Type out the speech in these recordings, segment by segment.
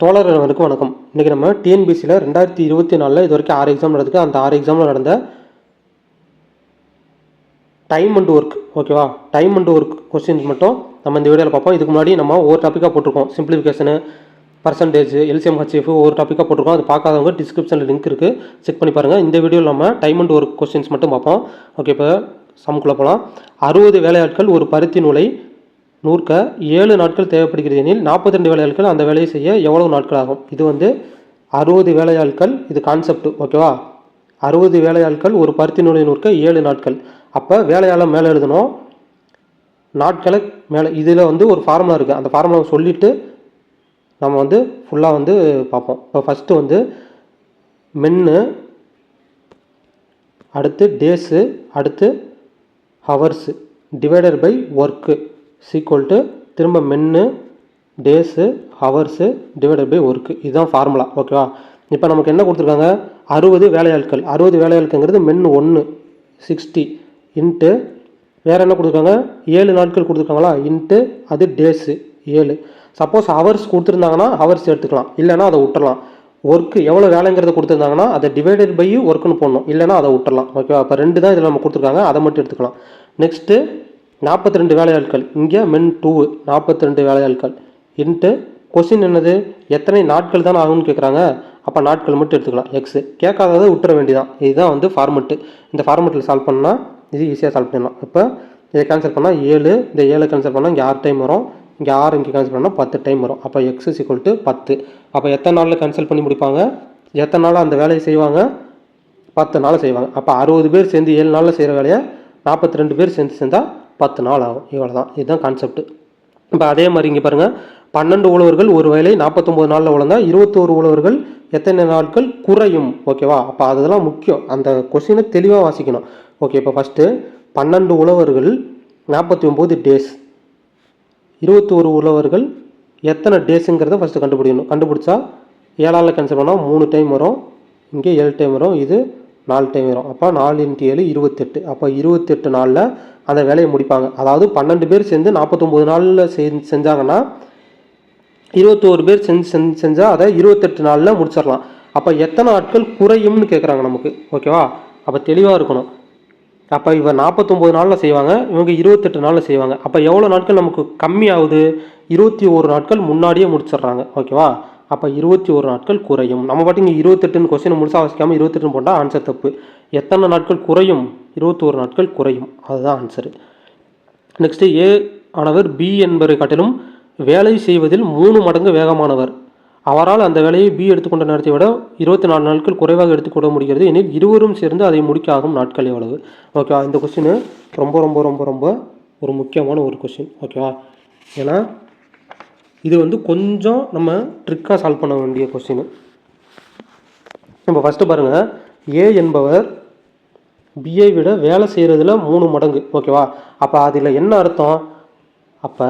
தோழர்களுக்கு வணக்கம். இன்றைக்கி நம்ம டிஎன்பிசியில் ரெண்டாயிரத்தி இருபத்தி நாலில் இது வரைக்கும் ஆறு எக்ஸாம் நடந்துக்கு அந்த ஆறு எக்ஸாமில் நடந்த டைம் அண்ட் ஒர்க் ஓகேவா டைம் அண்ட் ஒர்க் கொஸ்டின்ஸ் மட்டும் நம்ம இந்த வீடியோவில் பார்ப்போம். இதுக்கு முன்னாடி நம்ம ஒவ்வொரு டாப்பிக்காக போட்டிருக்கோம். சிம்பிளிஃபிகேஷனு பர்சன்டேஜ் எல்சிஎம் ஹச்எஃப் ஒவ்வொரு டாப்பிக்காக போட்டிருக்கோம். அது பார்க்காதவங்க டிஸ்கிரிப்ஷனில் லிங்க் இருக்குது செக் பண்ணி பாருங்கள் இந்த வீடியோவில் நம்ம டைம் அண்ட் ஒர்க் கொஸ்டின்ஸ் மட்டும் பார்ப்போம். ஓகே இப்போ சம்குள்ளே போகலாம் அறுபது வேலையாட்கள் ஒரு பருத்தி நூலை நூற்க ஏழு நாட்கள் தேவைப்படுகிறது எனில் நாற்பத்தி ரெண்டு வேலையாட்கள் அந்த வேலையை செய்ய எவ்வளவு நாட்கள் ஆகும் இது வந்து அறுபது வேலையாட்கள் இது கான்செப்ட் ஓகேவா அறுபது வேலையாட்கள் ஒரு பருத்தி நூலை நூற்க ஏழு நாட்கள். அப்போ வேலையாளம் மேலே எழுதணும். நாட்களை மேலே இதில் வந்து ஒரு ஃபார்முலா இருக்குது அந்த ஃபார்முலாவை சொல்லிவிட்டு நம்ம வந்து ஃபுல்லாக வந்து பார்ப்போம். இப்போ ஃபஸ்ட்டு வந்து மென்னு அடுத்து டேஸு அடுத்து hours divided by work equal to திரும்ப men days hours divided by work இதுதான் ஃபார்முலா ஓகேவா இப்போ நமக்கு என்ன கொடுத்துருக்காங்க? அறுபது வேலையாட்கள். அறுபது வேலையாட்கள்ங்கிறது மென்னு ஒன்று சிக்ஸ்டி இன்ட்டு வேறு என்ன கொடுத்துருக்காங்க? ஏழு நாட்கள் கொடுத்துருக்காங்களா? இன்ட்டு அது டேஸு ஏழு. சப்போஸ் ஹவர்ஸ் கொடுத்துருந்தாங்கன்னா ஹவர்ஸ் எடுத்துக்கலாம். இல்லைன்னா அதை விட்டுறலாம். ஒர்க்கு எவ்வளோ வேலைங்கிறத கொடுத்துருந்தாங்கன்னா அதை டிவைடட் பை ஒர்க்குன்னு போடணும். இல்லைன்னா அதை விட்டுறலாம். ஓகேவா அப்போ ரெண்டு தான் இதில் நம்ம கொடுத்துருக்காங்க. அதை மட்டும் எடுத்துக்கலாம். நெக்ஸ்ட்டு நாற்பத்தி ரெண்டு வேலையாட்கள். இங்கே மென் டூ நாற்பத்தி ரெண்டு வேலையாட்கள். இன்ட்டு கொஸ்டின் என்னது? எத்தனை நாட்கள் தான் ஆகும்னு கேட்குறாங்க அப்போ நாட்கள் மட்டும் எடுத்துக்கலாம். எக்ஸு கேட்காததை விட்டுற வேண்டியதான் இதுதான் வந்து ஃபார்மெட்டு இந்த ஃபார்மெட்டில் சால்வ் பண்ணால் இது ஈஸியாக சால்வ் பண்ணலாம் இப்போ இதை கேன்சல் பண்ணால் ஏழு இந்த ஏழை கேன்சல் பண்ணால் இங்கே ஆறு டைம் வரும். இங்கே ஆறு இங்கே கேன்சல் பண்ணால் பத்து டைம் வரும். அப்போ எக்ஸ் இக்குவல் டு பத்து. அப்போ எத்தனை நாளில் கேன்சல் பண்ணி முடிப்பாங்க? எத்தனை நாள் அந்த வேலையை செய்வாங்க? பத்து நாள் செய்வாங்க. அப்போ அறுபது பேர் சேர்ந்து ஏழு நாளில் செய்கிற வேலையை நாற்பத்தி ரெண்டு பேர் சேர்ந்து சேர்ந்தால் பத்து நாள் ஆகும். இவ்வளோ தான் இதுதான் கான்செப்ட் இப்போ அதே மாதிரி இங்கே பாருங்கள் பன்னெண்டு உழவர்கள் ஒரு வேலை நாற்பத்தொம்போது நாளில் உழந்தா இருபத்தோரு உழவர்கள் எத்தனை நாட்கள் குறையும்? ஓகேவா? அப்போ அதெல்லாம் முக்கியம். அந்த கொஸ்டினை தெளிவாக வாசிக்கணும். ஓகே இப்போ ஃபஸ்ட்டு பன்னெண்டு உழவர்கள் நாற்பத்தி ஒம்பது டேஸ் இருபத்தோரு உழவர்கள் எத்தனை டேஸுங்கிறத ஃபஸ்ட்டு கண்டுபிடிக்கணும். கண்டுபிடிச்சா ஏழால் கேன்சல் பண்ணால் மூணு டைம் வரும். இங்கே ஏழு டைம் வரும். இது நாலு டைம் வரும் அப்போ நாலு இன்ட்டு ஏழு இருபத்தெட்டு. அப்போ இருபத்தெட்டு நாளில் அந்த வேலையை முடிப்பாங்க. அதாவது பன்னெண்டு பேர் சேர்ந்து நாற்பத்தொம்போது நாளில் செஞ் செஞ்சாங்கன்னா இருபத்தோரு பேர் செஞ்சு செஞ்சு செஞ்சால் அதை இருபத்தெட்டு நாளில் முடிச்சிடலாம். அப்போ எத்தனை நாட்கள் குறையும்னு கேட்குறாங்க நமக்கு. ஓகேவா? அப்போ தெளிவாக இருக்கணும். அப்போ இவன் நாற்பத்தொம்போது நாளில் செய்வாங்க இவங்க இருபத்தெட்டு நாளில் செய்வாங்க. அப்போ எவ்வளோ நாட்கள் நமக்கு கம்மியாகுது? இருபத்தி ஒரு நாட்கள் முன்னாடியே முடிச்சிடுறாங்க. ஓகேவா? அப்போ இருபத்தி ஒரு நாட்கள் குறையும். நம்ம பாட்டிங்க இருபத்தெட்டுன்னு கொஸ்டின் முழுசாக வாசிக்காமல் இருபத்தெட்டுன்னு போட்டால் ஆன்சர் தப்பு. எத்தனை நாட்கள் குறையும்? இருபத்தோரு நாட்கள் குறையும். அதுதான் ஆன்சரு நெக்ஸ்ட்டு ஏ ஆனவர் பி என்பதை காட்டிலும் வேலை செய்வதில் மூணு மடங்கு வேகமானவர். அவரால் அந்த வேலையை பி எடுத்துக்கொண்ட நேரத்தை விட இருபத்தி நாலு நாட்கள் குறைவாக எடுத்துக்கொள்ள முடிகிறது எனில் இருவரும் சேர்ந்து அதை முடிக்க ஆகும் நாட்கள் எவ்வளவு? ஓகேவா? இந்த கொஸ்டின் ரொம்ப ரொம்ப ரொம்ப ரொம்ப ஒரு முக்கியமான ஒரு கொஸ்டின் ஓகேவா? ஏன்னா இது வந்து கொஞ்சம் நம்ம ட்ரிக்காக சால்வ் பண்ண வேண்டிய கொஸ்டின் நம்ம ஃபஸ்ட்டு பாருங்கள் ஏ என்பவர் பிஐ விட வேலை செய்கிறதுல மூணு மடங்கு. ஓகேவா அப்போ அதில் என்ன அர்த்தம்? அப்போ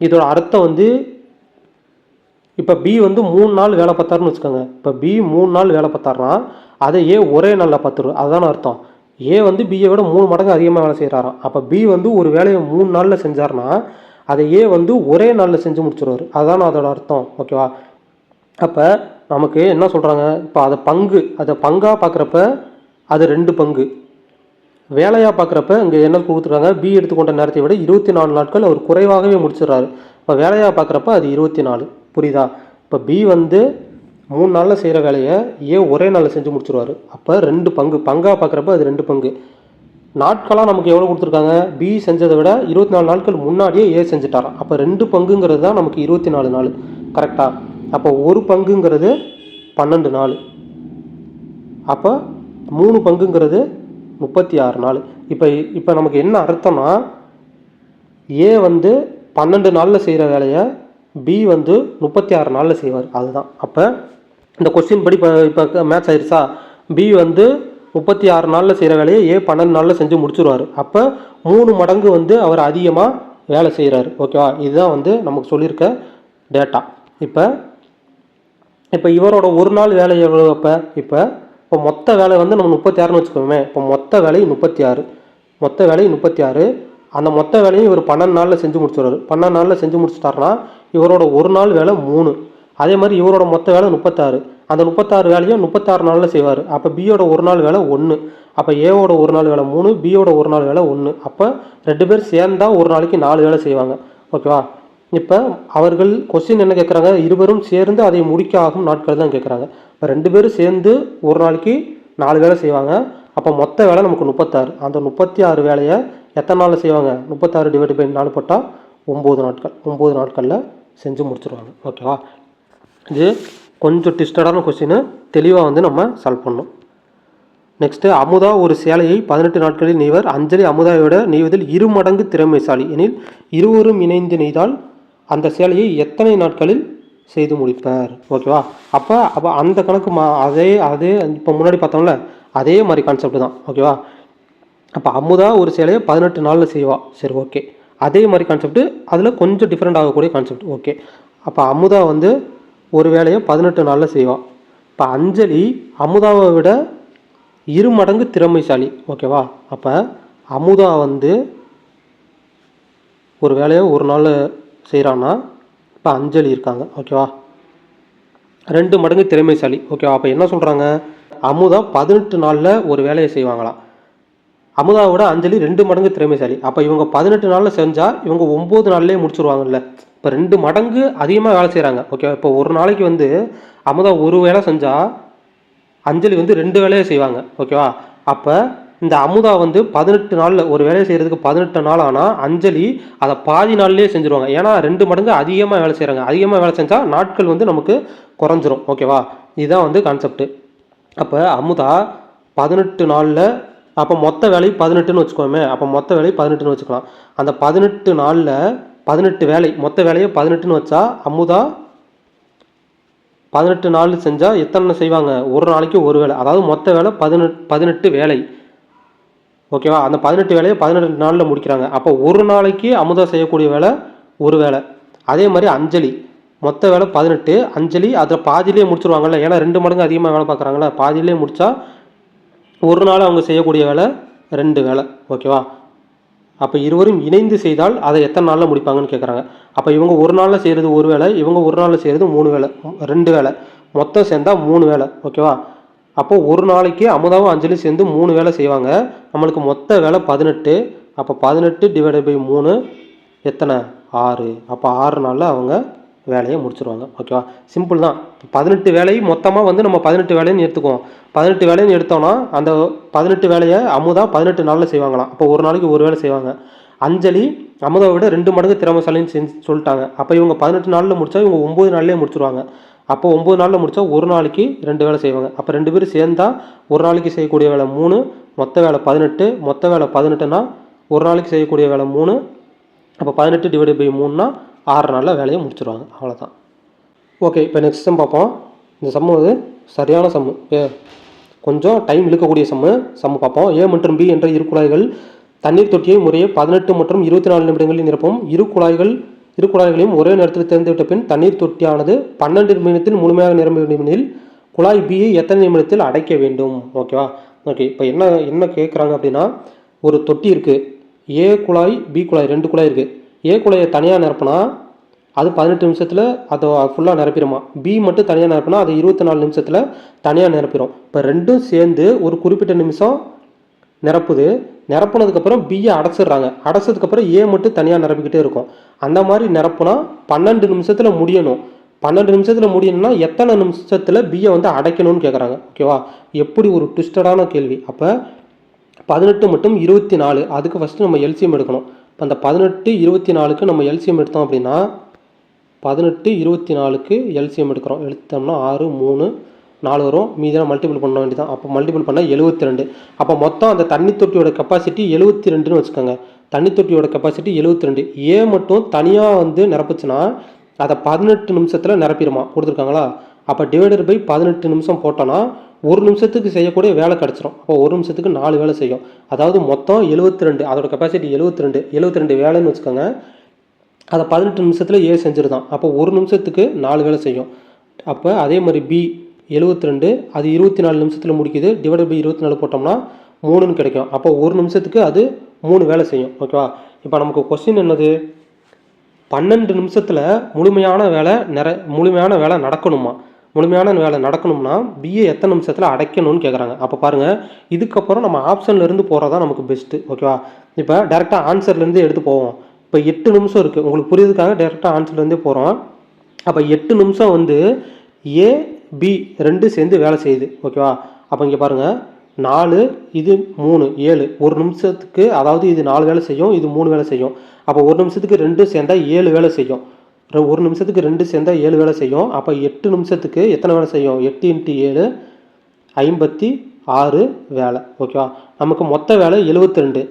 இதோட அர்த்தம் வந்து இப்போ பி வந்து மூணு நாள் வேலை பார்த்தாருன்னு வச்சுக்கோங்க. இப்போ பி மூணு நாள் வேலை பார்த்தாருனா அதை ஏ ஒரே நாளில் பார்த்துரு. அதுதான் அர்த்தம். ஏ வந்து பிஏ விட மூணு மடங்கு அதிகமாக வேலை செய்கிறாராம் அப்போ பி வந்து ஒரு வேலையை மூணு நாளில் செஞ்சார்னா அதையே வந்து ஒரே நாளில் செஞ்சு முடிச்சிருவார் அதுதான் அதோட அர்த்தம் ஓகேவா அப்போ நமக்கு என்ன சொல்கிறாங்க இப்போ அதை பங்கு அதை பங்காக பார்க்குறப்ப அது ரெண்டு பங்கு. வேலையாக பார்க்குறப்ப இங்கே என்ன கொடுத்துருக்காங்க? பி எடுத்துக்கொண்ட நேரத்தை விட இருபத்தி நாலு நாட்கள் அவர் குறைவாகவே முடிச்சிடுறாரு. இப்போ வேலையாக பார்க்குறப்ப அது இருபத்தி நாலு புரியுதா? இப்போ பி வந்து மூணு நாளில் செய்கிற வேலையை ஏ ஒரே நாளில் செஞ்சு முடிச்சிருவாரு அப்போ ரெண்டு பங்கு பங்காக பார்க்குறப்ப அது ரெண்டு பங்கு. நாட்களாக நமக்கு எவ்வளோ கொடுத்துருக்காங்க? பி செஞ்சதை விட இருபத்தி நாலு நாட்கள் முன்னாடியே ஏ செஞ்சுட்டாராம் அப்போ ரெண்டு பங்குங்கிறது தான் நமக்கு இருபத்தி நாலு நாள். கரெக்டாக அப்போ ஒரு பங்குங்கிறது பன்னெண்டு நாள். அப்போ மூணு பங்குங்கிறது முப்பத்தி ஆறு நாள். இப்போ இப்போ நமக்கு என்ன அர்த்தம்னா ஏ வந்து பன்னெண்டு நாளில் செய்கிற வேலையை பி வந்து முப்பத்தி ஆறு நாளில் செய்வார். அதுதான். அப்போ இந்த கொஸ்டின் படி இப்போ இப்போ மேட்ச் ஆயிடுச்சா? பி வந்து முப்பத்தி ஆறு நாளில் செய்கிற வேலையை ஏ பன்னெண்டு நாளில் செஞ்சு முடிச்சுருவார். அப்போ மூணு மடங்கு வந்து அவர் அதிகமாக வேலை செய்கிறாரு ஓகேவா இதுதான் வந்து நமக்கு சொல்லியிருக்க டேட்டா இப்போ இப்போ இவரோட ஒரு நாள் வேலை எவ்வளோ அப்போ இப்போ இப்போ மொத்த வேலை வந்து நம்ம முப்பத்தி ஆறுன்னு வச்சுக்கோமே. இப்போ மொத்த வேலை முப்பத்தி ஆறு. மொத்த வேலை முப்பத்தி ஆறு. அந்த மொத்த வேலையும் இவர் பன்னெண்டு நாளில் செஞ்சு முடிச்சிடுவார் பன்னெண்டு நாளில் செஞ்சு முடிச்சிட்டாருன்னா இவரோட ஒரு நாள் வேலை மூணு. அதே மாதிரி இவரோட மொத்த வேலை முப்பத்தாறு. அந்த முப்பத்தாறு வேலையும் முப்பத்தாறு நாளில் செய்வார். அப்போ பியோட ஒரு நாள் வேலை ஒன்று அப்போ ஏவோட ஒரு நாள் வேலை மூணு பியோட ஒரு நாள் வேலை ஒன்று அப்போ ரெண்டு பேர் சேர்ந்தா ஒரு நாளைக்கு நாலு வேலை செய்வாங்க. ஓகேவா? இப்போ அவர்கள் கொஸ்டின் என்ன கேட்குறாங்க இருவரும் சேர்ந்து அதை முடிக்க ஆகும் நாட்கள் தான் கேட்குறாங்க இப்போ ரெண்டு பேரும் சேர்ந்து ஒரு நாளைக்கு நாலு வேலை செய்வாங்க. அப்போ மொத்த வேலை நமக்கு முப்பத்தாறு. அந்த முப்பத்தி ஆறு வேலையை எத்தனை நாளில் செய்வாங்க? முப்பத்தாறு டிவைட் பை நாலு போட்டால் ஒம்பது நாட்கள். ஒம்பது நாட்களில் செஞ்சு முடிச்சிருவாங்க. ஓகேவா? இது கொஞ்சம் டிஸ்டடான கொஸ்டின்னு தெளிவாக வந்து நம்ம சால்வ் பண்ணணும். நெக்ஸ்ட்டு அமுதா ஒரு சேலையை பதினெட்டு நாட்களில் நெய்வர் அஞ்சலி அமுதாவோட நெய்வதில் இரு மடங்கு திறமைசாலி. எனில் இருவரும் இணைந்து நெய்தால் அந்த சேலையை எத்தனை நாட்களில் செய்து முடிப்பார்? ஓகேவா அப்போ அப்போ அந்த கணக்கு மா அதே அதே இப்போ முன்னாடி பார்த்தோம்ல அதே மாதிரி கான்செப்ட் தான். ஓகேவா அப்போ அமுதா ஒரு சேலையை பதினெட்டு நாளில் செய்வா. சரி ஓகே அதே மாதிரி கான்செப்ட் அதில் கொஞ்சம் டிஃப்ரெண்ட் ஆகக்கூடிய கான்செப்ட் ஓகே அப்போ அமுதா வந்து ஒரு வேலையை பதினெட்டு நாளில் செய்வான் இப்போ அஞ்சலி அமுதாவை விட இரு மடங்கு திறமைசாலி. ஓகேவா அப்போ அமுதா வந்து ஒரு வேலையை ஒரு நாள் செய்கிறான்னா இப்போ அஞ்சலி இருக்காங்க. ஓகேவா ரெண்டு மடங்கு திறமைசாலி. ஓகேவா அப்போ என்ன சொல்கிறாங்க அமுதா பதினெட்டு நாளில் ஒரு வேலையை செய்வாங்களாம். அமுதாவோட அஞ்சலி ரெண்டு மடங்கு திறமைசாலி. அப்போ இவங்க பதினெட்டு நாளில் செஞ்சால் இவங்க ஒம்பது நாள்லேயே முடிச்சிருவாங்கல்ல. இப்போ ரெண்டு மடங்கு அதிகமாக வேலை செய்கிறாங்க ஓகே இப்போ ஒரு நாளைக்கு வந்து அமுதா ஒரு வேலை செஞ்சால் அஞ்சலி வந்து ரெண்டு வேலையை செய்வாங்க. ஓகேவா அப்போ இந்த அமுதா வந்து பதினெட்டு நாளில் ஒரு வேலையை செய்கிறதுக்கு பதினெட்டு நாள் ஆனால் அஞ்சலி அதை பாதி நாள்லேயே செஞ்சுருவாங்க. ஏன்னா ரெண்டு மடங்கு அதிகமாக வேலை செய்கிறாங்க அதிகமாக வேலை செஞ்சால் நாட்கள் வந்து நமக்கு குறைஞ்சிரும். ஓகேவா இதுதான் வந்து கான்செப்ட் அப்போ அமுதா பதினெட்டு நாளில் அப்போ மொத்த வேலை பதினெட்டுன்னு வச்சுக்கோமே அப்போ மொத்த வேலை பதினெட்டுன்னு வச்சுக்கலாம். அந்த பதினெட்டு நாளில் பதினெட்டு வேலை மொத்த வேலையை பதினெட்டுன்னு வச்சா அமுதா பதினெட்டு நாள் செஞ்சால் எத்தனை செய்வாங்க? ஒரு நாளைக்கு ஒரு வேலை. அதாவது மொத்த வேலை பதினெட்டு பதினெட்டு வேலை. ஓகேவா அந்த பதினெட்டு வேலையை பதினெட்டு நாளில் முடிக்கிறாங்க. அப்போ ஒரு நாளைக்கு அமுதா செய்யக்கூடிய வேலை ஒரு வேலை. அதே மாதிரி அஞ்சலி. மொத்த வேலை பதினெட்டு அஞ்சலி அதில் பாதியிலே முடிச்சிருவாங்கல்ல. ஏன்னா ரெண்டு மடங்கு அதிகமாக வேலை பார்க்குறாங்களா பாதியிலே முடித்தா ஒரு நாள் அவங்க செய்யக்கூடிய வேலை ரெண்டு வேலை. ஓகேவா? அப்போ இருவரும் இணைந்து செய்தால் அதை எத்தனை நாளில் முடிப்பாங்கன்னு கேட்குறாங்க அப்போ இவங்க ஒரு நாளில் செய்கிறது ஒரு வேலை இவங்க ஒரு நாளில் செய்கிறது மூணு வேலை ரெண்டு வேலை. மொத்தம் சேர்ந்தால் மூணு வேலை. ஓகேவா? அப்போ ஒரு நாளைக்கு அமுதாவும் அஞ்சலி சேர்ந்து மூணு வேலை செய்வாங்க. நம்மளுக்கு மொத்த வேலை பதினெட்டு. அப்போ பதினெட்டு டிவைடட் பை மூணு எத்தனை? ஆறு. அப்போ ஆறு நாளில் அவங்க வேலையை முடிச்சிருவாங்க. ஓகேவா சிம்பிள் தான். பதினெட்டு வேலையை மொத்தமாக வந்து நம்ம பதினெட்டு வேலைன்னு எடுத்துக்குவோம். பதினெட்டு வேலைன்னு எடுத்தோம்னா அந்த பதினெட்டு வேலையை அமுதா பதினெட்டு நாளில் செய்வாங்களாம். அப்போ ஒரு நாளைக்கு ஒரு வேலை செய்வாங்க. அஞ்சலி அமுதாவை விட ரெண்டு மடங்கு திறமைசாலின்னு செஞ்சு சொல்லிட்டாங்க. அப்போ இவங்க பதினெட்டு நாளில் முடித்தா இவங்க ஒம்பது நாள்லேயே முடிச்சிருவாங்க. அப்போ ஒம்பது நாளில் முடித்தா ஒரு நாளைக்கு ரெண்டு வேலை செய்வாங்க. அப்போ ரெண்டு பேரும் சேர்ந்தா ஒரு நாளைக்கு செய்யக்கூடிய வேலை மூணு மொத்த வேலை பதினெட்டு மொத்த வேலை பதினெட்டுனா ஒரு நாளைக்கு செய்யக்கூடிய வேலை மூணு. அப்போ பதினெட்டு டிவைட் பை மூணுனா ஆறு நாளில் வேலையை முடிச்சிருவாங்க. அவ்வளோதான் ஓகே இப்போ நெக்ஸ்ட் சம் பார்ப்போம். இந்த சம்மு வந்து சரியான சம்மு கொஞ்சம் டைம் இழுக்கக்கூடிய சம்மு சம்மு பார்ப்போம். ஏ மற்றும் பி என்ற இரு குழாய்கள் தண்ணீர் தொட்டியை முறையே பதினெட்டு மற்றும் இருபத்தி நாலு நிமிடங்களில் நிரப்பும். இரு குழாய்கள் இரு குழாய்களையும் ஒரே நேரத்தில் திறந்துவிட்ட பின் தண்ணீர் தொட்டியானது பன்னெண்டு நிமிடத்தில் முழுமையாக நிரம்ப வேண்டுமெனில் குழாய் பியை எத்தனை நிமிடத்தில் அடைக்க வேண்டும்? ஓகேவா ஓகே இப்போ என்ன என்ன கேட்குறாங்க அப்படின்னா ஒரு தொட்டி இருக்குது ஏ குழாய் பி குழாய் ரெண்டு குழாய் இருக்குது ஏ குழாயை தனியாக நிரப்புனா அது பதினெட்டு நிமிஷத்தில் அதை ஃபுல்லாக நிரப்பிடுமா? பி மட்டும் தனியாக நிரப்பினா அது இருபத்தி நாலு நிமிஷத்தில் தனியாக நிரப்பிடும் இப்போ ரெண்டும் சேர்ந்து ஒரு குறிப்பிட்ட நிமிஷம் நிரப்புது. நிரப்புனதுக்கப்புறம் பியை அடைச்சிடுறாங்க. அடைச்சதுக்கப்புறம் ஏ மட்டும் தனியாக நிரப்பிக்கிட்டே இருக்கும். அந்த மாதிரி நிரப்புனா பன்னெண்டு நிமிஷத்தில் முடியணும். பன்னெண்டு நிமிஷத்தில் முடியணும்னா எத்தனை நிமிஷத்தில் பியை வந்து அடைக்கணும்னு கேட்குறாங்க ஓகேவா எப்படி ஒரு ட்விஸ்டடான கேள்வி. அப்போ பதினெட்டு மட்டும் இருபத்தி நாலு. அதுக்கு ஃபஸ்ட்டு நம்ம எல்சியம் எடுக்கணும். இப்போ அந்த பதினெட்டு இருபத்தி நாலுக்கு நம்ம எல்சிஎம் எடுத்தோம் அப்படின்னா பதினெட்டு இருபத்தி நாலுக்கு எல்சிஎம் எடுக்கிறோம். எடுத்தோம்னா ஆறு மூணு நாலு வரும். மீதியெல்லாம் மல்டிபிள் பண்ண வேண்டியதான் அப்போ மல்டிபிள் பண்ணால் எழுபத்தி ரெண்டு அப்போ மொத்தம் அந்த தண்ணி தொட்டியோட கெப்பாசிட்டி எழுபத்தி ரெண்டுன்னு வச்சுக்கோங்க. தண்ணி தொட்டியோட கெப்பாசிட்டி எழுபத்தி ரெண்டு ஏ மட்டும் தனியாக வந்து நிரப்புச்சுன்னா அதை பதினெட்டு நிமிஷத்தில் நிரப்பிடுமா? கொடுத்துருக்காங்களா? அப்போ டிவைடர் பை பதினெட்டு நிமிஷம் போட்டோன்னா ஒரு நிமிஷத்துக்கு செய்யக்கூடிய வேலை கிடச்சிரும். அப்போ ஒரு நிமிஷத்துக்கு நாலு வேலை செய்யும். அதாவது மொத்தம் எழுபத்தி ரெண்டு அதோட கெப்பாசிட்டி எழுபத்தி ரெண்டு எழுபத்தி ரெண்டு வேலைன்னு வச்சுக்கோங்க. அதை பதினெட்டு நிமிஷத்தில் ஏ செஞ்சுருதான். அப்போ ஒரு நிமிஷத்துக்கு நாலு வேலை செய்யும். அப்போ அதே மாதிரி பி எழுபத்தி ரெண்டு அது இருபத்தி நாலு நிமிஷத்தில் முடிக்குது. டிவைட் பை இருபத்தி நாலு போட்டோம்னா மூணுன்னு கிடைக்கும். அப்போ ஒரு நிமிஷத்துக்கு அது மூணு வேலை செய்யும். ஓகேவா இப்போ நமக்கு கொஸ்டின் என்னது? பன்னெண்டு நிமிஷத்தில் முழுமையான வேலை நிற முழுமையான வேலை நடக்கணுமா? முழுமையான வேலை நடக்கணும்னா பிஏ எத்தனை நிமிஷத்தில் அடைக்கணும்னு கேட்குறாங்க அப்போ பாருங்கள் இதுக்கப்புறம் நம்ம ஆப்ஷன்லேருந்து போகிறதா நமக்கு பெஸ்ட்டு ஓகேவா இப்போ டேரெக்டாக ஆன்சர்லேருந்து எடுத்து போவோம். இப்போ எட்டு நிமிஷம் இருக்குது உங்களுக்கு புரியுதுக்காக டேரெக்டாக ஆன்சர்லேருந்தே போகிறோம் அப்போ எட்டு நிமிஷம் வந்து ஏ பி ரெண்டு சேர்ந்து வேலை செய்யுது ஓகேவா அப்போ இங்கே பாருங்கள் நாலு இது மூணு ஏழு. ஒரு நிமிஷத்துக்கு அதாவது இது நாலு வேலை செய்யும் இது மூணு வேலை செய்யும். அப்போ ஒரு நிமிஷத்துக்கு ரெண்டு சேர்ந்தால் ஏழு வேலை செய்யும். ஒரு நிமிஷத்துக்கு ரெண்டு சேர்ந்தால் ஏழு வேலை செய்யும். அப்போ எட்டு நிமிஷத்துக்கு எத்தனை வேலை செய்யும்? எட்டு இன்ட்டு ஏழு ஐம்பத்தி ஆறு வேலை. ஓகேவா நமக்கு மொத்த வேலை 72 ரெண்டு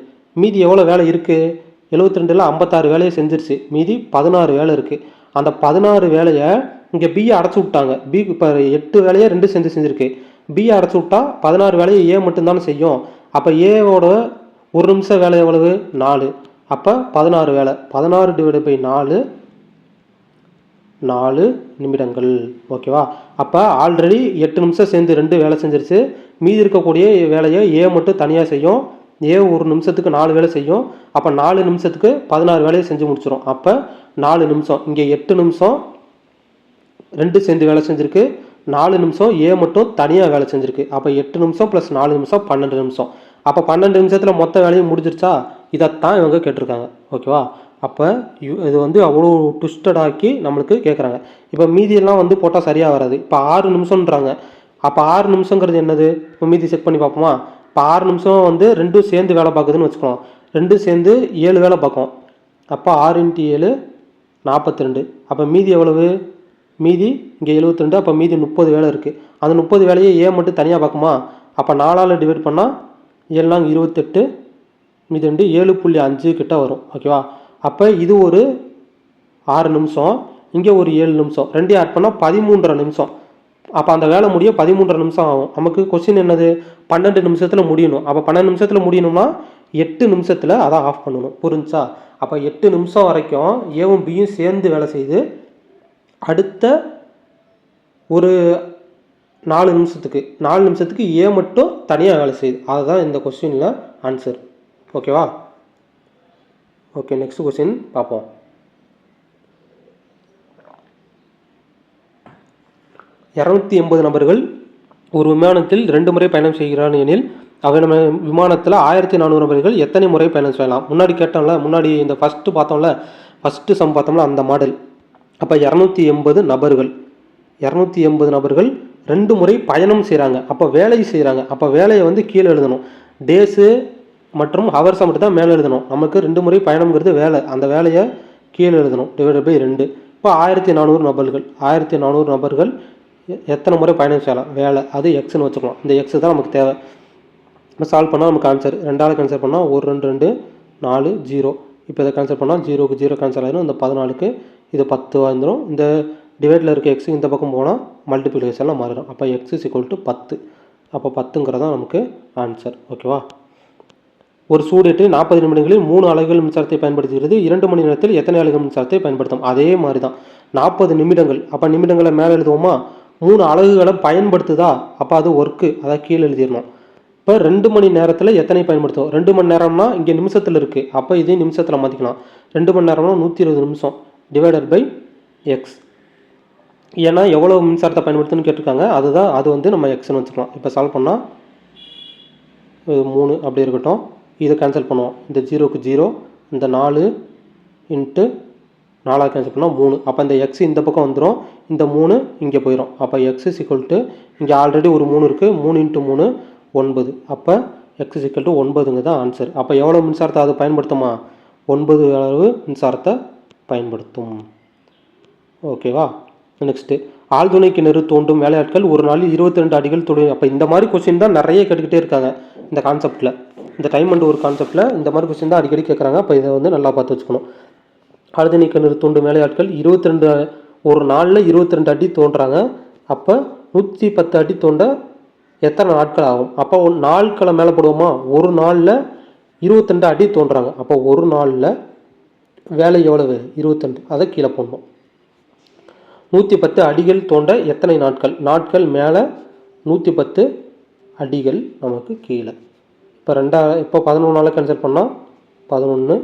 மீதி எவ்வளோ வேலை இருக்குது எழுபத்தி ரெண்டில் ஐம்பத்தாறு வேலையை செஞ்சிருச்சு. மீதி பதினாறு வேலை இருக்குது அந்த பதினாறு வேலையை இங்கே பியை அடைச்சி விட்டாங்க. பி இப்போ எட்டு வேலையை ரெண்டு செஞ்சு செஞ்சுருக்கு. பியை அடைச்சி விட்டா பதினாறு வேலையை ஏ மட்டும்தானே செய்யும். அப்போ ஏவோட ஒரு நிமிஷம் வேலை எவ்வளவு? நாலு. அப்போ பதினாறு வேலை. பதினாறு டிவைடு பை நாலு நாலு நிமிடங்கள். ஓகேவா? அப்போ ஆல்ரெடி எட்டு நிமிஷம் சேர்ந்து ரெண்டு வேலை செஞ்சிருச்சு. மீதி இருக்கக்கூடிய வேலையை ஏ மட்டும் தனியாக செய்யும். ஏ ஒரு நிமிஷத்துக்கு நாலு வேலை செய்யும். அப்போ நாலு நிமிஷத்துக்கு பதினாறு வேலையை செஞ்சு முடிச்சிடும் அப்போ நாலு நிமிஷம். இங்கே எட்டு நிமிஷம் ரெண்டு சேர்ந்து வேலை செஞ்சுருக்கு. நாலு நிமிஷம் ஏ மட்டும் தனியாக வேலை செஞ்சிருக்கு. அப்போ எட்டு நிமிஷம் ப்ளஸ் நாலு நிமிஷம் பன்னெண்டு நிமிஷம். அப்போ பன்னெண்டு நிமிஷத்தில் மொத்த வேலையும் முடிஞ்சிருச்சா? இதைத்தான் இவங்க கேட்டிருக்காங்க. ஓகேவா? அப்போ இது வந்து அவ்வளோ ட்விஸ்டடாக்கி நம்மளுக்கு கேட்குறாங்க இப்போ மீதியெல்லாம் வந்து போட்டால் சரியாக வராது. இப்போ ஆறு நிமிஷம்ன்றாங்க. அப்போ ஆறு நிமிஷங்கிறது என்னது? இப்போ மீதி செக் பண்ணி பார்ப்போமா? இப்போ ஆறு நிமிஷம் வந்து ரெண்டும் சேர்ந்து வேலை பார்க்குதுன்னு வச்சுக்கலாம் ரெண்டும் சேர்ந்து ஏழு வேலை பார்க்கும். அப்போ ஆறு இன்ட்டு ஏழு நாற்பத்தி ரெண்டு அப்போ மீதி எவ்வளவு? மீதி இங்கே 72 ரெண்டு அப்போ மீதி முப்பது வேலை இருக்குது அந்த முப்பது வேலையை ஏ மட்டும் தனியாக பார்க்குமா? அப்போ நாலால் டிவைட் பண்ணால் ஏழுலாம் இருபத்தெட்டு. மீதி ரெண்டு ஏழு புள்ளி அஞ்சு கிட்ட வரும். ஓகேவா அப்போ இது ஒரு ஆறு நிமிஷம் இங்கே ஒரு ஏழு நிமிஷம். ரெண்டையும் ஆட் பண்ணால் பதிமூன்றரை நிமிஷம். அப்போ அந்த வேலை முடிய பதிமூன்றரை நிமிஷம் ஆகும். நமக்கு கொஸ்டின் என்னது? பன்னெண்டு நிமிஷத்தில் முடியணும். அப்போ பன்னெண்டு நிமிஷத்தில் முடியணும்னா எட்டு நிமிஷத்தில் அதை ஆஃப் பண்ணணும். புரிஞ்சா அப்போ எட்டு நிமிஷம் வரைக்கும் ஏவும் பியும் சேர்ந்து வேலை செய்து அடுத்த ஒரு நாலு நிமிஷத்துக்கு நாலு நிமிஷத்துக்கு ஏ மட்டும் தனியாக வேலை செய்யுது அதுதான் இந்த கொஸ்டினில் ஆன்சர் ஓகேவா ஓகே நெக்ஸ்ட் கொஸ்டின் பார்ப்போம் இரநூத்தி எண்பது நபர்கள் ஒரு விமானத்தில் ரெண்டு முறை பயணம் செய்கிறார் எனில் அவை நம்ம விமானத்தில் ஆயிரத்தி நானூறு நபர்கள் எத்தனை முறை பயணம் செய்யலாம்? முன்னாடி கேட்டோம்ல முன்னாடி இந்த ஃபஸ்ட்டு பார்த்தோம்ல ஃபஸ்ட்டு சம் பார்த்தோம்ல அந்த மாடல் அப்போ இரநூத்தி எண்பது நபர்கள் இரநூத்தி எண்பது நபர்கள் ரெண்டு முறை பயணம் செய்கிறாங்க அப்போ வேலை செய்கிறாங்க அப்போ வேலையை வந்து கீழே எழுதணும். டேஸு மற்றும் ஹவர்ஸை மட்டும் தான் மேலே எழுதணும். நமக்கு ரெண்டு முறை பயணம்ங்கிறது வேலை. அந்த வேலையை கீழே எழுதணும். டிவைடட் பை ரெண்டு. இப்போ ஆயிரத்தி நானூறு நபர்கள். ஆயிரத்தி நானூறு நபர்கள் எத்தனை முறை பயணம் செய்யலாம்? வேலை. அது எக்ஸ்னு வச்சுக்கலாம். இந்த எக்ஸ் தான் நமக்கு தேவை. இப்போ சால்வ் பண்ணால் நமக்கு ஆன்சர் ரெண்டாவது கேன்சல் பண்ணால் ஒரு ரெண்டு ரெண்டு நாலு ஜீரோ இப்போ இதை கேன்சல் பண்ணால் ஜீரோக்கு ஜீரோ கேன்சல் ஆயிடும் இந்த பதினாலுக்கு இது பத்து வந்துடும் இந்த டிவைடில் இருக்க எக்ஸ் இந்த பக்கம் போனால் மல்டிப்ளிகேஷனில் மாறிடும். அப்போ எக்ஸ் இஸ் டு பத்து. அப்போ பத்துங்கிறது தான் நமக்கு ஆன்சர் ஓகேவா ஒரு சூடேற்று நாற்பது நிமிடங்களில் மூணு அலகுகள் மின்சாரத்தை பயன்படுத்துகிறது. இரண்டு மணி நேரத்தில் எத்தனை அலகுகள் மின்சாரத்தை பயன்படுத்தும் அதே மாதிரி தான் நாற்பது நிமிடங்கள். அப்போ நிமிடங்களை மேலே எழுதுவோமா? மூணு அலகுகளை பயன்படுத்துதா? அப்போ அது ஒர்க்கு அதை கீழே எழுதிடணும். இப்போ ரெண்டு மணி நேரத்தில் எத்தனை பயன்படுத்தும் ரெண்டு மணி நேரம்னா இங்கே நிமிஷத்தில் இருக்குது அப்போ இதையும் நிமிஷத்தில் மாற்றிக்கலாம் ரெண்டு மணி நேரம்னா நூற்றி இருபது நிமிஷம். டிவைடட் பை எக்ஸ் ஏன்னா எவ்வளோ மின்சாரத்தை பயன்படுத்துன்னு கேட்டிருக்காங்க. அதுதான் அது வந்து நம்ம எக்ஸ்னு வச்சுக்கலாம். இப்போ சால்வ் பண்ணால் மூணு அப்படி இருக்கட்டும். இதை கேன்சல் பண்ணுவோம். இந்த ஜீரோக்கு ஜீரோ இந்த நாலு இன்ட்டு நாலாக கேன்சல் பண்ணால் மூணு. அப்போ இந்த எக்ஸ் இந்த பக்கம் வந்துடும் இந்த மூணு இங்கே போயிடும் அப்போ எக்ஸ் சிக்கல் டு இங்கே ஆல்ரெடி ஒரு மூணு இருக்குது மூணு இன்ட்டு மூணு ஒன்பது. அப்போ எக்ஸ் சிக்கல் டு ஒன்பதுங்க தான் ஆன்சர் அப்போ எவ்வளோ மின்சாரத்தை அது பயன்படுத்துமா? ஒன்பது அளவு மின்சாரத்தை பயன்படுத்தும். ஓகேவா நெக்ஸ்ட்டு ஆழ்துணை கிணறு தோண்டும் வேலையாட்கள் ஒரு நாளில் இருபத்தி ரெண்டு அடிகள் தொழில் அப்போ இந்த மாதிரி கொஸ்டின் தான் நிறைய கேட்டுக்கிட்டே இருக்காங்க. இந்த கான்செப்ட்டில் இந்த டைம் அண்ட் ஒரு கான்செப்ட்டில் இந்த மாதிரி கொஸ்டின் தான் அடிக்கடி கேட்குறாங்க அப்போ இதை வந்து நல்லா பார்த்து வச்சுக்கணும். அழுது நீக்க தோண்டும் வேலையாட்கள் இருபத்தி ரெண்டு ஒரு நாளில் இருபத்தி ரெண்டு அடி தோன்றாங்க. அப்போ நூற்றி பத்து அடி தோண்ட எத்தனை நாட்கள் ஆகும்? அப்போ ஒரு நாட்களை மேலே போடுவோமா? ஒரு நாளில் இருபத்தெண்டு அடி தோன்றாங்க. அப்போ ஒரு நாளில் வேலை எவ்வளவு? இருபத்தெண்டு அதை கீழே போடணும். நூற்றி பத்து அடிகள் தோண்ட எத்தனை நாட்கள்? நாட்கள் மேலே நூற்றி பத்து அடிகள் நமக்கு கீழே. இப்போ ரெண்டா இப்போ பதினொன்றால் கேன்சல் பண்ணால் பதினொன்று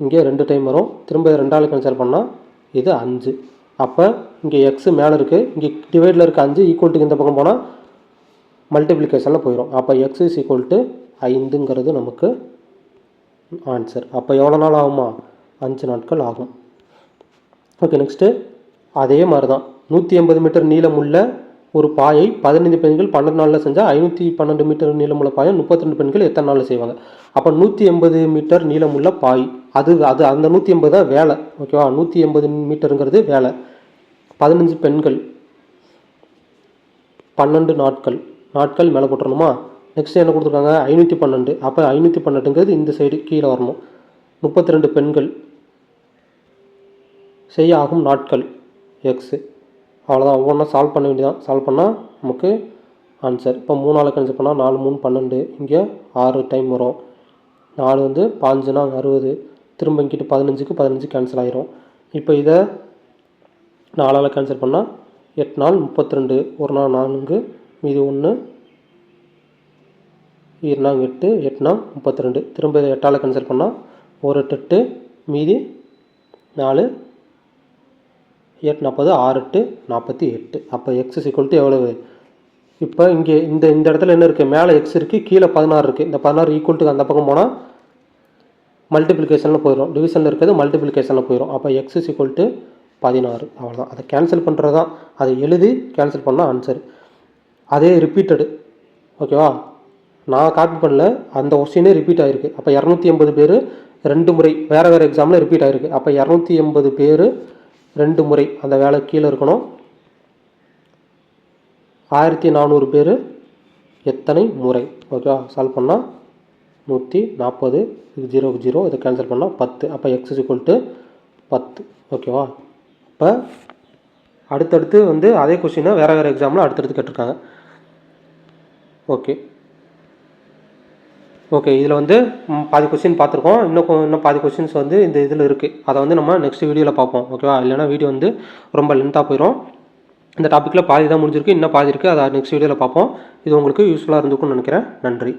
இங்கே ரெண்டு டைம் வரும். திரும்ப ரெண்டால் கேன்சல் பண்ணால் இது அஞ்சு. அப்போ இங்கே எக்ஸு மேலே இருக்குது இங்கே டிவைடில் இருக்க அஞ்சு ஈக்குவல் டு இந்த பக்கம் போனால் மல்டிப்ளிகேஷனில் போயிடும் அப்போ எக்ஸ் இஸ் ஈக்குவல் டு ஐந்துங்கிறது நமக்கு ஆன்சர் அப்போ எவ்வளோ நாள் ஆகுமா? அஞ்சு நாட்கள் ஆகும். ஓகே நெக்ஸ்ட்டு அதே மாதிரி தான் நூற்றி எண்பது மீட்டர் நீளமுள்ள ஒரு பாயை பதினைந்து பெண்கள் பன்னெண்டு நாளில் செஞ்சால் ஐநூற்றி பன்னெண்டு மீட்டர் நீளமுள்ள பாயை முப்பத்தி ரெண்டு பெண்கள் எத்தனை நாளில் செய்வாங்க? அப்போ நூற்றி எண்பது மீட்டர் நீளமுள்ள பாய். அது அது அந்த நூற்றி எண்பது தான் வேலை. ஓகேவா நூற்றி எண்பது மீட்டருங்கிறது வேலை. பதினஞ்சு பெண்கள். பன்னெண்டு நாட்கள். நாட்கள் மேலே போட்டுறணுமா? நெக்ஸ்ட் என்ன கொடுத்துருக்காங்க? ஐநூற்றி பன்னெண்டு. அப்போ ஐநூற்றி பன்னெண்டுங்கிறது இந்த சைடு கீழே வரணும். முப்பத்தி ரெண்டு பெண்கள். செய்ய ஆகும் நாட்கள். எக்ஸு அவ்வளோதான் ஒவ்வொன்றா சால்வ் பண்ண வேண்டியதான் சால்வ் பண்ணால் நமக்கு ஆன்சர் இப்போ மூணு ஆளுக்கு கணிச்சு பண்ணால் நாலு மூணு பன்னெண்டு. இங்கே ஆறு டைம் வரும். நாலு வந்து பாஞ்சுனா அறுபது. திரும்ப இங்கிட்டு பதினஞ்சுக்கு பதினஞ்சு கேன்சல் ஆகிரும் இப்போ இதை நாலால் கேன்சல் பண்ணால் எட்டு நாள் முப்பத்தி ரெண்டு ஒரு நாள் நான்கு மீதி ஒன்று ஈர்னாங்க எட்டு எட்டுனா முப்பத்தி ரெண்டு திரும்ப இதை எட்டால் கேன்சல் பண்ணால் ஒரு எட்டு எட்டு மீதி நாலு எட்டு நாற்பது ஆறு எட்டு நாற்பத்தி எட்டு. அப்போ எக்ஸ் ஈக்குவல் டு எவ்வளவு? இப்போ இங்கே இந்த இந்த இடத்துல என்ன இருக்குது மேலே எக்ஸ் இருக்குது கீழே பதினாறு இருக்குது இந்த பதினாறு ஈக்குவல் டு அந்த பக்கம் போனால் மல்டிப்ளிகேஷனில் போயிடும் டிவிஷனில் இருக்கிறது மல்டிப்ளிகேஷனில் போயிடும் அப்போ எக்ஸ் இஸ் ஈக்குவல் டு பதினாறு. அவ்வளோதான் அதை கேன்சல் பண்ணுறது தான் அதை எழுதி கேன்சல் பண்ணால் ஆன்சர் அதே ரிப்பீட்டடு ஓகேவா நான் காப்பி பண்ணல. அந்த கொஸ்டினே ரிப்பீட் ஆகிருக்கு அப்போ இரநூத்தி எண்பது பேர் ரெண்டு முறை வேறு வேறு எக்ஸாமில் ரிப்பீட் ஆகிருக்கு அப்போ இரநூத்தி எண்பது பேர் ரெண்டு முறை அந்த வேலை கீழே இருக்கணும். ஆயிரத்தி நானூறு பேர் எத்தனை முறை? ஓகேவா? சால்வ் பண்ணால் நூற்றி நாற்பது இது ஜீரோ ஜீரோ இதை கேன்சல் பண்ணால் பத்து. அப்போ எக்ஸ் ஈக்குவல் டு பத்து. ஓகேவா? இப்போ அடுத்தடுத்து வந்து அதே கொஸ்டினை வேறு வேறு எக்ஸாமில் அடுத்தடுத்து கேட்டிருக்காங்க. ஓகே. ஓகே இதில் வந்து பாதி கொஸ்டின் பார்த்துருக்கோம். இன்னும் இன்னும் பாதி கொஸ்டின்ஸ் வந்து இந்த இதில் இருக்குது அதை வந்து நம்ம நெக்ஸ்ட் வீடியோவில் பார்ப்போம். ஓகேவா இல்லைனா வீடியோ வந்து ரொம்ப லென்த்தாக போயிடும் இந்த டாப்பிக்கில் பாதி தான் முடிஞ்சிருக்கு இன்னும் பாதி இருக்குது அதை நெக்ஸ்ட் வீடியோவில் பார்ப்போம். இது உங்களுக்கு யூஸ்ஃபுல்லாக இருந்திருக்கும்னு நினைக்கிறேன். நன்றி.